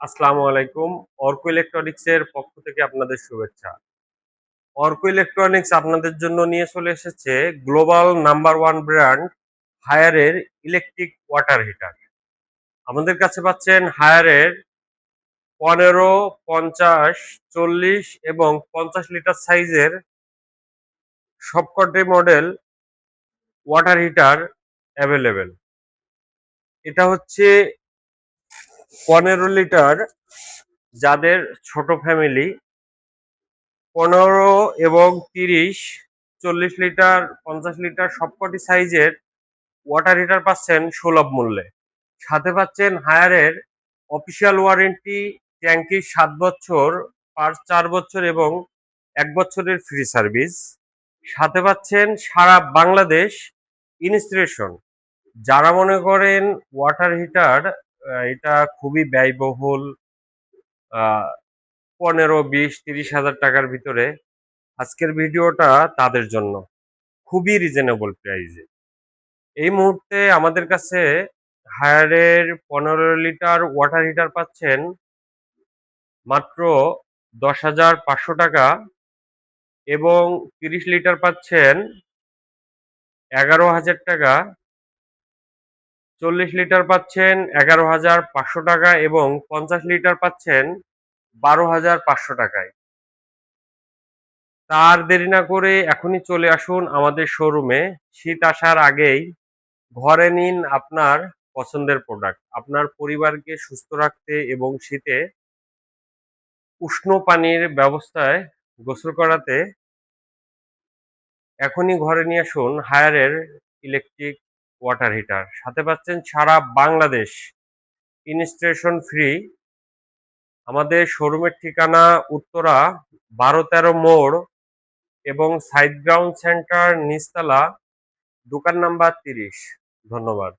আসসালামু আলাইকুম। অর্ক ইলেকট্রনিক্স এর পক্ষ থেকে আপনাদের শুভেচ্ছা। অর্ক ইলেকট্রনিক্স আপনাদের জন্য নিয়ে চলে এসেছে গ্লোবাল নাম্বার ওয়ান ব্র্যান্ড হায়ারের ইলেকট্রিক ওয়াটার হিটার আমাদের কাছে পাচ্ছেন হায়ারের পনেরো, পঞ্চাশ, চল্লিশ এবং পঞ্চাশ লিটার সাইজের সবকটি মডেল ওয়াটার হিটার অ্যাভেলেবেল এটা হচ্ছে পনেরো লিটার যাদের ছোট ফ্যামিলি পনেরো এবং তিরিশ, চল্লিশ লিটার, পঞ্চাশ লিটার সবকটি সাইজের ওয়াটার হিটার পাচ্ছেন সুলভ মূল্যে। সাথে পাচ্ছেন হায়ারের অফিসিয়াল ওয়ারেন্টি ট্যাঙ্কি সাত বছর, পাঁচ, চার বছর এবং এক বছরের ফ্রি সার্ভিস সাথে পাচ্ছেন সারা বাংলাদেশ ইনস্টলেশন যারা মনে করেন ওয়াটার হিটার এটা খুবই ব্যয়বহুল পনেরো, বিশ, তিরিশ হাজার টাকার ভিতরে আজকের ভিডিওটা তাদের জন্য। খুবই রিজনেবল প্রাইসে এই মুহূর্তে আমাদের কাছে হায়ারের পনেরো লিটার ওয়াটার হিটার পাচ্ছেন মাত্র দশ হাজার পাঁচশো টাকা এবং তিরিশ লিটার পাচ্ছেন এগারো হাজার টাকা চল্লিশ লিটার পাচ্ছেন এগারো হাজার পাঁচশো টাকা এবং পঞ্চাশ লিটার পাচ্ছেন বারো হাজার পাঁচশো টাকায়। তার দেরি না করে এখনই চলে আসুন আমাদের শোরুমে। শীত আসার আগেই ঘরে নিন আপনার পছন্দের প্রোডাক্ট আপনার পরিবারকে সুস্থ রাখতে এবং শীতে উষ্ণ পানির ব্যবস্থায় গোসল করাতে এখনই ঘরে নিয়ে আসুন হায়ারের ইলেকট্রিক ওয়াটার হিটার সাথে পাচ্ছেন সারা বাংলাদেশ। ইনস্টলেশন ফ্রি আমাদের শোরুমের ঠিকানা উত্তরা, বারো তেরো মোড় এবং সাইড গ্রাউন্ড সেন্টার নিস্তালা দোকান নাম্বার তিরিশ। ধন্যবাদ।